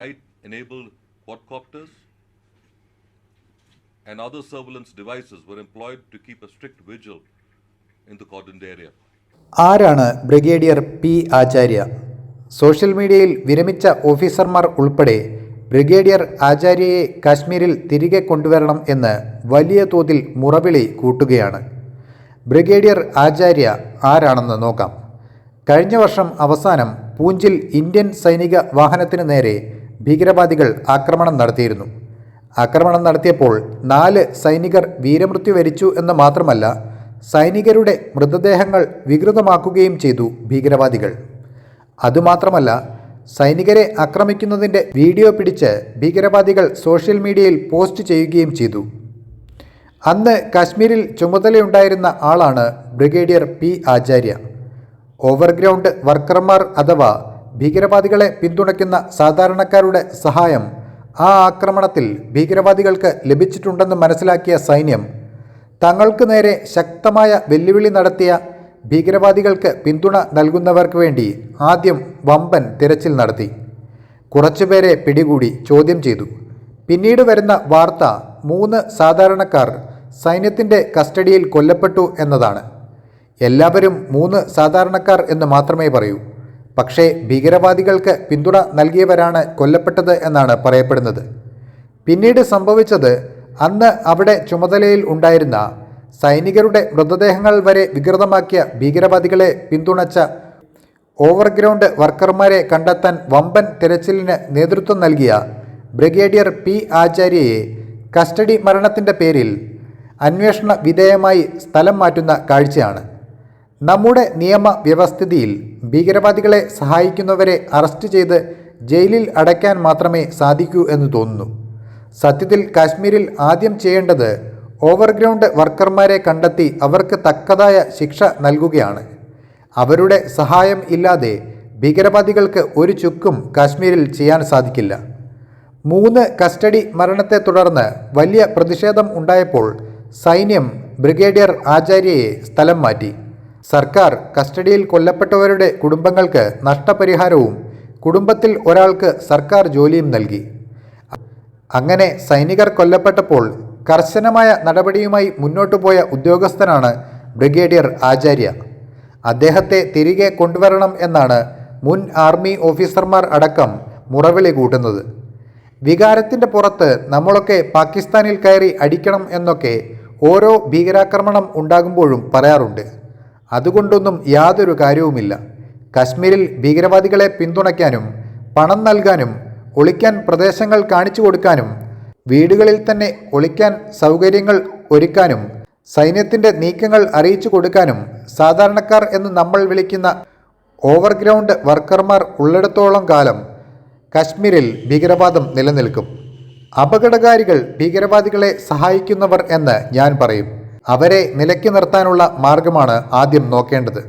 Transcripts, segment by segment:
enabled quadcopters and other surveillance devices were employed to keep a strict vigil in the cordoned area. ആരാണ് brigadier P Acharya? Social മീഡിയയിൽ വിരമിച്ച ഓഫീസർമാർ ഉൾപ്പെടെ brigadier ആചാര്യയെ കാശ്മീരിൽ തിരികെ കൊണ്ടുവരണം എന്ന് വലിയ തോതിൽ മുറവിളി കൂട്ടുകയാണ്. ബ്രിഗേഡിയർ ആചാര്യ ആരാണെന്ന് നോക്കാം. കഴിഞ്ഞ വർഷം അവസാനം പൂഞ്ചിൽ ഇന്ത്യൻ സൈനിക വാഹനത്തിന് നേരെ ഭീകരവാദികൾ ആക്രമണം നടത്തിയിരുന്നു. ആക്രമണം നടത്തിയപ്പോൾ നാല് സൈനികർ വീരമൃത്യു വരിച്ചു എന്ന് മാത്രമല്ല സൈനികരുടെ മൃതദേഹങ്ങൾ വികൃതമാക്കുകയും ചെയ്തു ഭീകരവാദികൾ. അതുമാത്രമല്ല സൈനികരെ ആക്രമിക്കുന്നതിന്റെ വീഡിയോ പിടിച്ച് ഭീകരവാദികൾ സോഷ്യൽ മീഡിയയിൽ പോസ്റ്റ് ചെയ്യുകയും ചെയ്തു. അന്ന് കാശ്മീരിൽ ചുമതലയുണ്ടായിരുന്ന ആളാണ് ബ്രിഗേഡിയർ പി ആചാര്യ. ഓവർഗ്രൗണ്ട് വർക്കർമാർ അഥവാ ഭീകരവാദികളെ പിന്തുണയ്ക്കുന്ന സാധാരണക്കാരുടെ സഹായം ആ ആക്രമണത്തിൽ ഭീകരവാദികൾക്ക് ലഭിച്ചിട്ടുണ്ടെന്ന് മനസ്സിലാക്കിയ സൈന്യം തങ്ങൾക്ക് നേരെ ശക്തമായ വെല്ലുവിളി നടത്തിയ ഭീകരവാദികൾക്ക് പിന്തുണ നൽകുന്നവർക്ക് വേണ്ടി ആദ്യം വമ്പൻ തിരച്ചിൽ നടത്തി. കുറച്ചുപേരെ പിടികൂടി ചോദ്യം ചെയ്തു. പിന്നീട് വരുന്ന വാർത്ത മൂന്ന് സാധാരണക്കാർ സൈന്യത്തിന്റെ കസ്റ്റഡിയിൽ കൊല്ലപ്പെട്ടു എന്നതാണ്. എല്ലാവരും മൂന്ന് സാധാരണക്കാർ എന്ന് മാത്രമേ പറയൂ. പക്ഷേ ഭീകരവാദികൾക്ക് പിന്തുണ നൽകിയവരാണ് കൊല്ലപ്പെട്ടത് എന്നാണ് പറയപ്പെടുന്നത്. പിന്നീട് സംഭവിച്ചത് അന്ന് അവിടെ ചുമതലയിൽ ഉണ്ടായിരുന്ന സൈനികരുടെ മൃതദേഹങ്ങൾ വരെ വികൃതമാക്കിയ ഭീകരവാദികളെ പിന്തുണച്ച ഓവർഗ്രൗണ്ട് വർക്കർമാരെ കണ്ടെത്താൻ വമ്പൻ തിരച്ചിലിന് നേതൃത്വം നൽകിയ ബ്രിഗേഡിയർ പി ആചാര്യയെ കസ്റ്റഡി മരണത്തിന്റെ പേരിൽ അന്വേഷണ വിധേയമായി സ്ഥലം മാറ്റുന്ന കാഴ്ചയാണ്. നമ്മുടെ നിയമവ്യവസ്ഥിതിയിൽ ഭീകരവാദികളെ സഹായിക്കുന്നവരെ അറസ്റ്റ് ചെയ്ത് ജയിലിൽ അടയ്ക്കാൻ മാത്രമേ സാധിക്കൂ എന്ന് തോന്നുന്നു. സത്യത്തിൽ കാശ്മീരിൽ ആദ്യം ചെയ്യേണ്ടത് ഓവർഗ്രൗണ്ട് വർക്കർമാരെ കണ്ടെത്തി അവർക്ക് തക്കതായ ശിക്ഷ നൽകുകയാണ്. അവരുടെ സഹായം ഇല്ലാതെ ഭീകരവാദികൾക്ക് ഒരു ചുക്കും കാശ്മീരിൽ ചെയ്യാൻ സാധിക്കില്ല. മൂന്ന് കസ്റ്റഡി മരണത്തെ തുടർന്ന് വലിയ പ്രതിഷേധം ഉണ്ടായപ്പോൾ സൈന്യം ബ്രിഗേഡിയർ ആചാര്യയെ സ്ഥലം മാറ്റി. സർക്കാർ കസ്റ്റഡിയിൽ കൊല്ലപ്പെട്ടവരുടെ കുടുംബങ്ങൾക്ക് നഷ്ടപരിഹാരവും കുടുംബത്തിൽ ഒരാൾക്ക് സർക്കാർ ജോലിയും നൽകി. അങ്ങനെ സൈനികർ കൊല്ലപ്പെട്ടപ്പോൾ കർശനമായ നടപടിയുമായി മുന്നോട്ടു പോയ ഉദ്യോഗസ്ഥനാണ് ബ്രിഗേഡിയർ ആചാര്യ. അദ്ദേഹത്തെ തിരികെ കൊണ്ടുവരണം എന്നാണ് മുൻ ആർമി ഓഫീസർമാർ അടക്കം മുറവിളി കൂട്ടുന്നത്. വികാരത്തിന്റെ പുറത്ത് നമ്മളൊക്കെ പാകിസ്ഥാനിൽ കയറി അടിക്കണം എന്നൊക്കെ ഓരോ ഭീകരാക്രമണം ഉണ്ടാകുമ്പോഴും പറയാറുണ്ട്. അതുകൊണ്ടൊന്നും യാതൊരു കാര്യവുമില്ല. കശ്മീരിൽ ഭീകരവാദികളെ പിന്തുണയ്ക്കാനും പണം നൽകാനും ഒളിക്കാൻ പ്രദേശങ്ങൾ കാണിച്ചു കൊടുക്കാനും വീടുകളിൽ തന്നെ ഒളിക്കാൻ സൗകര്യങ്ങൾ ഒരുക്കാനും സൈന്യത്തിന്റെ നീക്കങ്ങൾ അറിയിച്ചു കൊടുക്കാനും സാധാരണക്കാർ എന്ന് നമ്മൾ വിളിക്കുന്ന ഓവർഗ്രൗണ്ട് വർക്കർമാർ ഉള്ളിടത്തോളം കാലം കശ്മീരിൽ ഭീകരവാദം നിലനിൽക്കും. അപകടകാരികൾ ഭീകരവാദികളെ സഹായിക്കുന്നവർ എന്ന് ഞാൻ പറയും. അവരെ നിലയ്ക്ക് നിർത്താനുള്ള മാർഗമാണ് ആദ്യം നോക്കേണ്ടത്.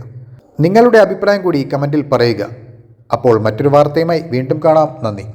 നിങ്ങളുടെ അഭിപ്രായം കൂടി കമന്റിൽ പറയുക. അപ്പോൾ മറ്റൊരു വാർത്തയുമായി വീണ്ടും കാണാം. നന്ദി.